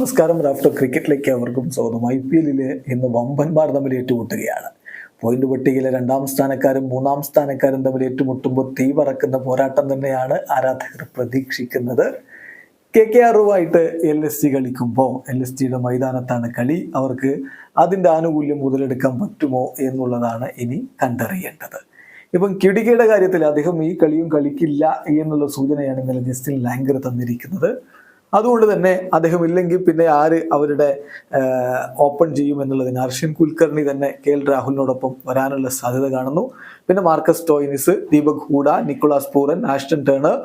നമസ്കാരം റാഫ്റ്റർ ക്രിക്കറ്റിലേക്ക് അവർക്കും സ്വാഗതം. ഐ പി എല്ലിൽ ഇന്ന് വമ്പന്മാർ തമ്മിൽ ഏറ്റുമുട്ടുകയാണ്. പോയിന്റ് പട്ടികയിലെ രണ്ടാം സ്ഥാനക്കാരും മൂന്നാം സ്ഥാനക്കാരും തമ്മിൽ ഏറ്റുമുട്ടുമ്പോൾ തീ പറക്കുന്ന പോരാട്ടം തന്നെയാണ് ആരാധകർ പ്രതീക്ഷിക്കുന്നത്. കെ കെ ആറുമായിട്ട് എൽ എസ് ജി കളിക്കുമ്പോൾ എൽ എസ് ജിയുടെ മൈതാനത്താണ് കളി. അവർക്ക് അതിന്റെ ആനുകൂല്യം മുതലെടുക്കാൻ പറ്റുമോ എന്നുള്ളതാണ് ഇനി കണ്ടറിയേണ്ടത്. ഇപ്പം കിടികയുടെ കാര്യത്തിൽ അദ്ദേഹം ഈ കളിയും കളിക്കില്ല എന്നുള്ള സൂചനയാണ് ഇന്നലെ ജസ്റ്റിൻ ലാങ്കർ തന്നിരിക്കുന്നത്. അതുകൊണ്ട് തന്നെ അദ്ദേഹം ഇല്ലെങ്കിൽ പിന്നെ ആര് അവരുടെ ഓപ്പൺ ചെയ്യും എന്നുള്ളതിന്. അർഷിൻ കുൽക്കർണി തന്നെ കെ എൽ രാഹുലിനോടൊപ്പം വരാനുള്ള സാധ്യത കാണുന്നു. പിന്നെ Marcus Stoinis Deepak Hooda Nicholas Pooran Ashton Turner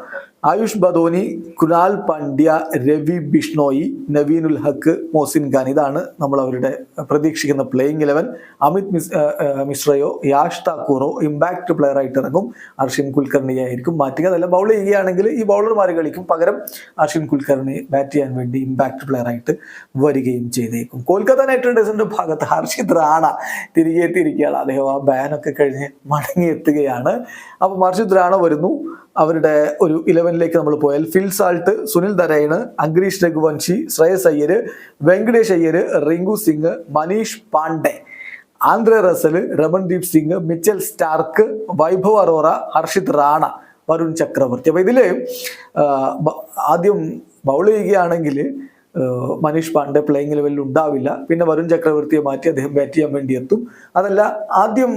Ayush Badoni Krunal Pandya Ravi Bishnoi Naveen-ul Haq Mohsin Khan ഇതാണ് നമ്മൾ അവരുടെ പ്രതീക്ഷിക്കുന്ന പ്ലേയിങ് ഇലവൻ അമിത് മിസ് മിശ്രയോ യാഷ് താക്കൂറോ ഇമ്പാക്ട് പ്ലെയർ ആയിട്ട് ഇറങ്ങും. അർഷിൻ കുൽക്കർണി ആയിരിക്കും മാറ്റുക. അതല്ല ബൗൾ ചെയ്യുകയാണെങ്കിൽ ഈ ബൗളർമാർ കളിക്കും. പകരം അർഷിൻ കുൽക്കർണി ബാറ്റ് ചെയ്യാൻ വേണ്ടി ഇമ്പാക്ട് പ്ലെയർ ആയിട്ട് വരികയും ചെയ്തേക്കും. കൊൽക്കത്ത നൈറ്റ് റൈഡേഴ്സിന്റെ ഭാഗത്ത് ഹർഷിത് റാണ തിരികെ എത്തിയിരിക്കുകയാണ്. അദ്ദേഹം ആ ബാനൊക്കെ കഴിഞ്ഞ് മടങ്ങിയെത്തുകയാണ് അപ്പം ഹർഷിത് റാണ വരുന്നു. അവരുടെ ഒരു ഇലവനിലേക്ക് നമ്മൾ പോയാൽ Phil Salt Sunil Narine Angkrish Raghuvanshi Shreyas Iyer Venkatesh Iyer Rinku Singh Manish Pandey Andre Russell Ramandeep Singh Mitchell Starc Vaibhav Arora Harshit Rana Varun Chakravarthy. അപ്പൊ ഇതിൽ ആദ്യം ബൗൾ ചെയ്യുകയാണെങ്കിൽ മനീഷ് പാണ്ഡെ പ്ലേയിങ് ലെവലിൽ ഉണ്ടാവില്ല. പിന്നെ വരുൺ ചക്രവർത്തിയെ മാറ്റി അദ്ദേഹം ബാറ്റ് ചെയ്യാൻ വേണ്ടി എത്തും അതല്ല ആദ്യം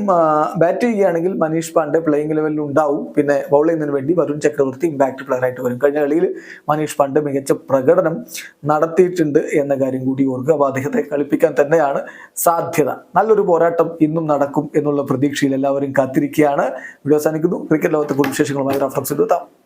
ബാറ്റ് ചെയ്യുകയാണെങ്കിൽ മനീഷ് പാണ്ഡെ പ്ലേയിങ് ലെവലിൽ ഉണ്ടാവും. പിന്നെ ബൗൾ ചെയ്യുന്നതിന് വേണ്ടി വരുൺ ചക്രവർത്തി ഇമ്പാക്ട് പ്ലെയർ ആയിട്ട് വരും. കഴിഞ്ഞ കളിയിൽ മനീഷ് പാണ്ഡെ മികച്ച പ്രകടനം നടത്തിയിട്ടുണ്ട് എന്ന കാര്യം കൂടി ഓർക്കുക. അപ്പോൾ അദ്ദേഹത്തെ കളിപ്പിക്കാൻ തന്നെയാണ് സാധ്യത. നല്ലൊരു പോരാട്ടം ഇന്നും നടക്കും എന്നുള്ള പ്രതീക്ഷയിൽ എല്ലാവരും കാത്തിരിക്കുകയാണ്. വീഡിയോ അവസാനിക്കുന്നു. ക്രിക്കറ്റ് ലോകത്തെ കുറിച്ച് വിശേഷങ്ങളുമായി റഫറൻസ് എത്താം